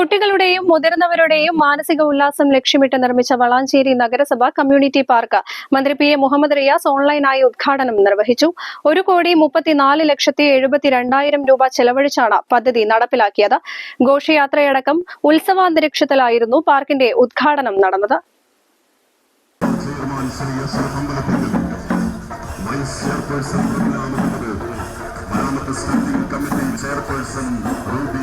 കുട്ടികളുടെയും മുതിർന്നവരുടെയും മാനസിക ഉല്ലാസം ലക്ഷ്യമിട്ട് നിർമ്മിച്ച വളാഞ്ചേരി നഗരസഭ കമ്മ്യൂണിറ്റി പാർക്ക്. മന്ത്രി പി എ മുഹമ്മദ് റിയാസ് ഓൺലൈനായി ഉദ്ഘാടനം നിർവഹിച്ചു. ഒരു കോടി മുപ്പത്തിനാല് ലക്ഷത്തി എഴുപത്തിരണ്ടായിരം രൂപ ചെലവഴിച്ചാണ് പദ്ധതി നടപ്പിലാക്കിയത്. ഘോഷയാത്രയടക്കം ഉത്സവാന്തരീക്ഷത്തിലായിരുന്നു പാർക്കിന്റെ ഉദ്ഘാടനം നടന്നത്. ചെയർപേഴ്സൺ റൂബി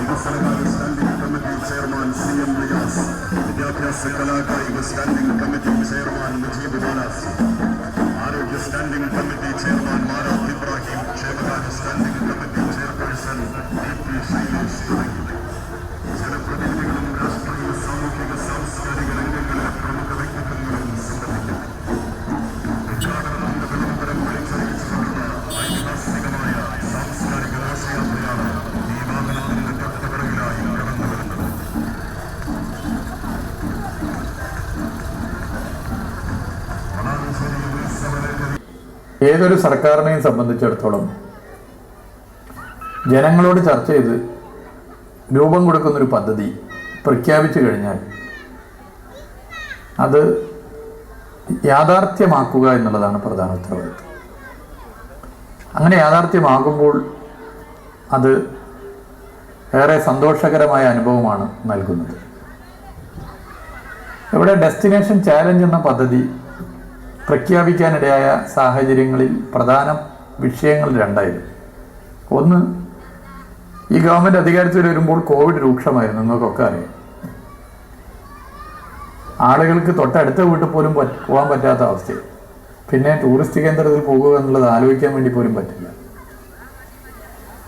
ഖാലിദ് വികസനകാര്യ standing committee chairman C M Riyas വിദ്യാഭ്യാസ കലാകായിക standing committee chairman Mujeeb Balas ആരോഗ്യ standing committee chairman Marath Ibrahim ക്ഷേമകാര്യ standing committee chairperson D P Shailesh ഏതൊരു സർക്കാരിനെയും സംബന്ധിച്ചിടത്തോളം ജനങ്ങളോട് ചർച്ച ചെയ്ത് രൂപം കൊടുക്കുന്നൊരു പദ്ധതി പ്രഖ്യാപിച്ചു കഴിഞ്ഞാൽ അത് യാഥാർത്ഥ്യമാക്കുക എന്നുള്ളതാണ് പ്രധാന ഉത്തരവാദിത്വം അങ്ങനെ യാഥാർത്ഥ്യമാകുമ്പോൾ അത് ഏറെ സന്തോഷകരമായ അനുഭവമാണ് നൽകുന്നത്. ഇവിടെ ഡെസ്റ്റിനേഷൻ ചാലഞ്ച് എന്ന പദ്ധതി പ്രഖ്യാപിക്കാനിടയായ സാഹചര്യങ്ങളിൽ പ്രധാന വിഷയങ്ങൾ രണ്ടായിരുന്നു. ഒന്ന് ഈ ഗവൺമെന്റ് അധികാരത്തിൽ വരുമ്പോൾ കോവിഡ് രൂക്ഷമായിരുന്നു നിങ്ങൾക്കൊക്കെ അറിയാം. ആളുകൾക്ക് തൊട്ടടുത്ത വീട്ടിൽ പോലും പോകാൻ പറ്റാത്ത അവസ്ഥയാണ് പിന്നെ ടൂറിസ്റ്റ് കേന്ദ്രത്തിൽ പോകുക എന്നുള്ളത് ആലോചിക്കാൻ വേണ്ടി പോലും പറ്റില്ല.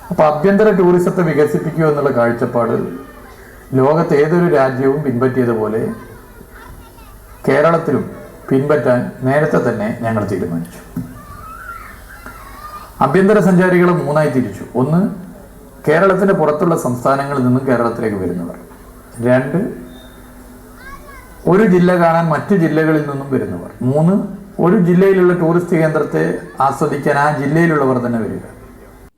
അപ്പോൾ ആഭ്യന്തര ടൂറിസത്തെ വികസിപ്പിക്കുക എന്നുള്ള കാഴ്ചപ്പാട് ലോകത്ത് ഏതൊരു രാജ്യവും പിൻപറ്റിയതുപോലെ കേരളത്തിലും പിൻപറ്റാൻ നേരത്തെ തന്നെ ഞങ്ങൾ തീരുമാനിച്ചു. ആഭ്യന്തര സഞ്ചാരികളെ മൂന്നായി തിരിച്ചു. ഒന്ന് കേരളത്തിന് പുറത്തുള്ള സംസ്ഥാനങ്ങളിൽ നിന്നും കേരളത്തിലേക്ക് വരുന്നവർ. രണ്ട് ഒരു ജില്ല കാണാൻ മറ്റു ജില്ലകളിൽ നിന്നും വരുന്നവർ. മൂന്ന് ഒരു ജില്ലയിലുള്ള ടൂറിസ്റ്റ് കേന്ദ്രത്തെ ആസ്വദിക്കാൻ ആ ജില്ലയിലുള്ളവർ തന്നെ വരിക.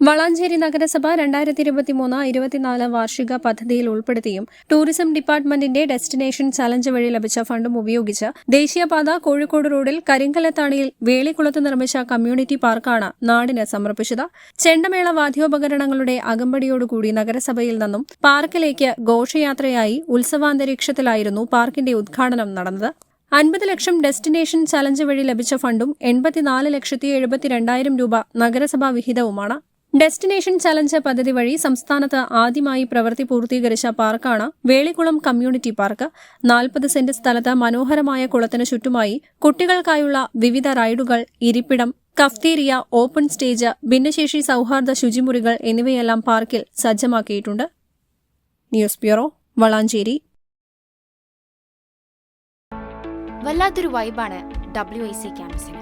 വളാഞ്ചേരി നഗരസഭ രണ്ടായിരത്തി ഇരുപത്തിമൂന്ന് ഇരുപത്തിനാല് വാർഷിക പദ്ധതിയിൽ ഉൾപ്പെടുത്തിയും ടൂറിസം ഡിപ്പാർട്ട്മെന്റിന്റെ ഡെസ്റ്റിനേഷൻ ചലഞ്ച് വഴി ലഭിച്ച ഫണ്ടും ഉപയോഗിച്ച് ദേശീയപാത കോഴിക്കോട് റോഡിൽ കരിങ്കലത്താണിയിൽ വേളിക്കുളത്ത് നിർമ്മിച്ച കമ്മ്യൂണിറ്റി പാർക്കാണ് നാടിന് സമർപ്പിച്ചത്. ചെണ്ടമേള വാദ്യോപകരണങ്ങളുടെ അകമ്പടിയോടുകൂടി നഗരസഭയിൽ നിന്നും പാർക്കിലേക്ക് ഘോഷയാത്രയായി ഉത്സവാന്തരീക്ഷത്തിലായിരുന്നു പാർക്കിന്റെ ഉദ്ഘാടനം നടന്നത്. അൻപത് ലക്ഷം ഡെസ്റ്റിനേഷൻ ചലഞ്ച് വഴി ലഭിച്ച ഫണ്ടും എൺപത്തിനാല് ലക്ഷത്തി എഴുപത്തിരണ്ടായിരം രൂപ നഗരസഭാ വിഹിതവുമാണ്. ഡെസ്റ്റിനേഷൻ ചലഞ്ച് പദ്ധതി വഴി സംസ്ഥാനത്ത് ആദ്യമായി പ്രവൃത്തി പൂർത്തീകരിച്ച പാർക്കാണ് വേളികുളം കമ്മ്യൂണിറ്റി പാർക്ക്. നാൽപ്പത് സെന്റ് സ്ഥലത്ത് മനോഹരമായ കുളത്തിന് ചുറ്റുമായി കുട്ടികൾക്കായുള്ള വിവിധ റൈഡുകൾ ഇരിപ്പിടം കഫ്തീരിയ ഓപ്പൺ സ്റ്റേജ് ഭിന്നശേഷി സൗഹാർദ്ദ ശുചിമുറികൾ എന്നിവയെല്ലാം പാർക്കിൽ സജ്ജമാക്കിയിട്ടുണ്ട്. News bureau Valanchery. വല്ലാത്തൊരു വൈബാണ് ഡബ്ല്യു ഐ സി ക്യാമ്പസിന്